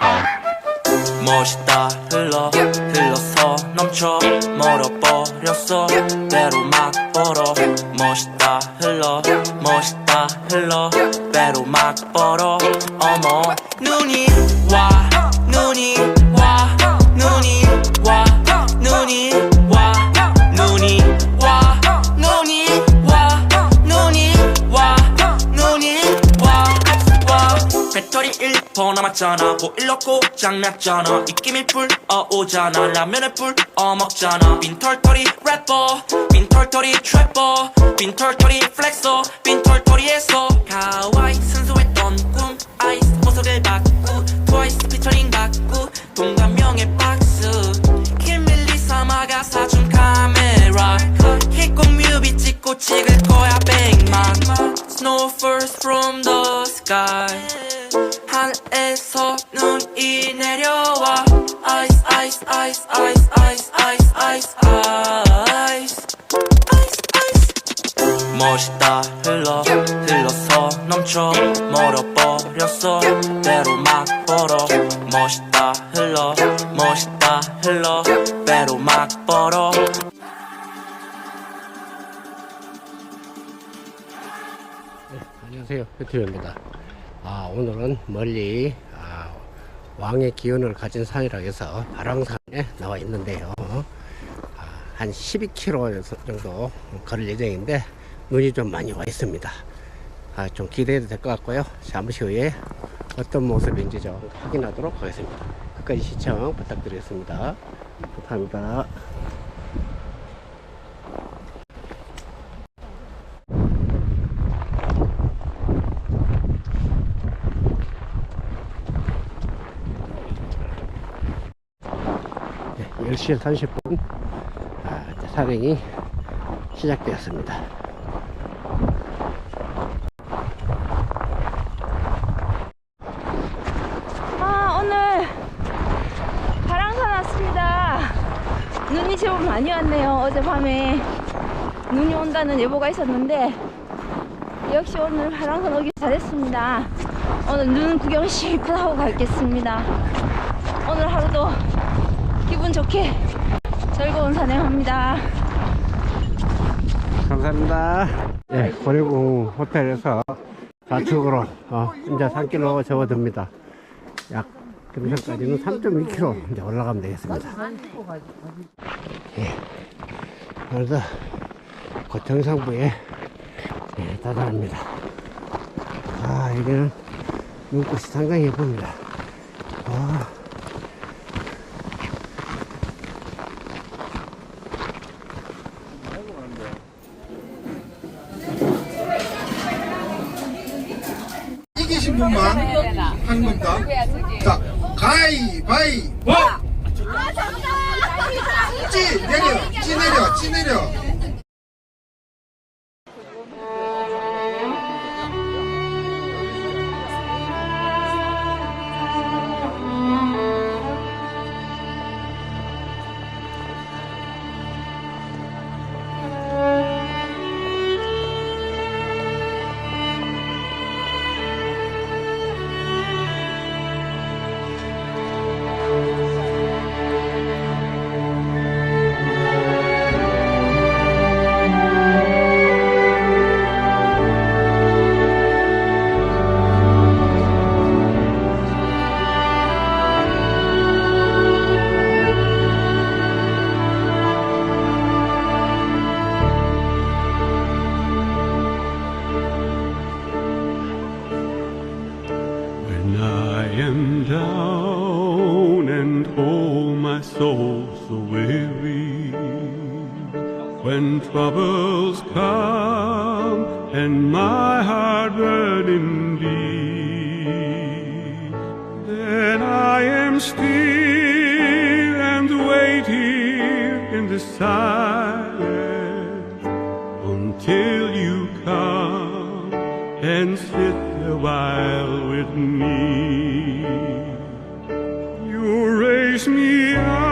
아, 멋있다. 흘러 흘러서 넘쳐 멀어버렸어. 때로 막 벌어. 멋있다. 흘러 멋있다. 흘러 때로 막 벌어. 어머 눈이 와 눈이 1% 남았잖아. 보일러 고장 났잖아. 입김이 불어오잖아. 라면을 불어 먹잖아. 빈털터리 래퍼 빈털터리 트래퍼 빈털터리 플렉서 빈털터리에서 가와이 순수했던 꿈 아이스 보석을 받고 트와이스 피처링 받고 동감명의 박스. 킴밀리 사마가 사준 카메라. hit곡 뮤비 찍고 찍을 거야 백만. Snow first from the sky 하늘에서 눈이 내려와. ice ice ice ice ice ice ice 멋있다 흘러 흘러서 넘쳐. 멀어버렸어 배로 막 벌어. 멋있다 흘러 멋있다 흘러 배로 막 벌어. 안녕하세요. 유튜브입니다. 아, 오늘은 멀리 아, 왕의 기운을 가진 산이라 해서 바랑산에 나와 있는데요. 아, 한 12km 정도 걸을 예정인데 눈이 좀 많이 와 있습니다. 아, 좀 기대해도 될 것 같고요. 잠시 후에 어떤 모습인지 좀 확인하도록 하겠습니다. 끝까지 시청 부탁드리겠습니다. 감사합니다. 네, 10시 30분. 아, 이제 산행이 시작되었습니다. 아 오늘 바랑산 왔습니다. 눈이 제법 많이 왔네요 어젯밤에. 눈이 온다는 예보가 있었는데 역시 오늘 바랑산 오길 잘했습니다. 오늘 눈 구경 실컷 하고 가겠습니다. 오늘 하루도 기분 좋게 즐거운 산행합니다 감사합니다. 예, 고려궁 호텔에서 좌측으로 어, 혼자 산길로 접어듭니다. 약 금성까지는 3.2km 이제 올라가면 되겠습니다. 예, 오늘도 곧 정상부에 예, 다다릅니다. 아, 여기는 눈꽃이 상당히 예쁩니다. 아. 이기신 분만 하는 겁니다. 자, 가위바위보! 찌 내려, 찌 내려, 찌 내려. Soul so weary, when troubles come and my heart burning deep, then I am still and wait here in the silence until you come and sit a while with me. You raise me up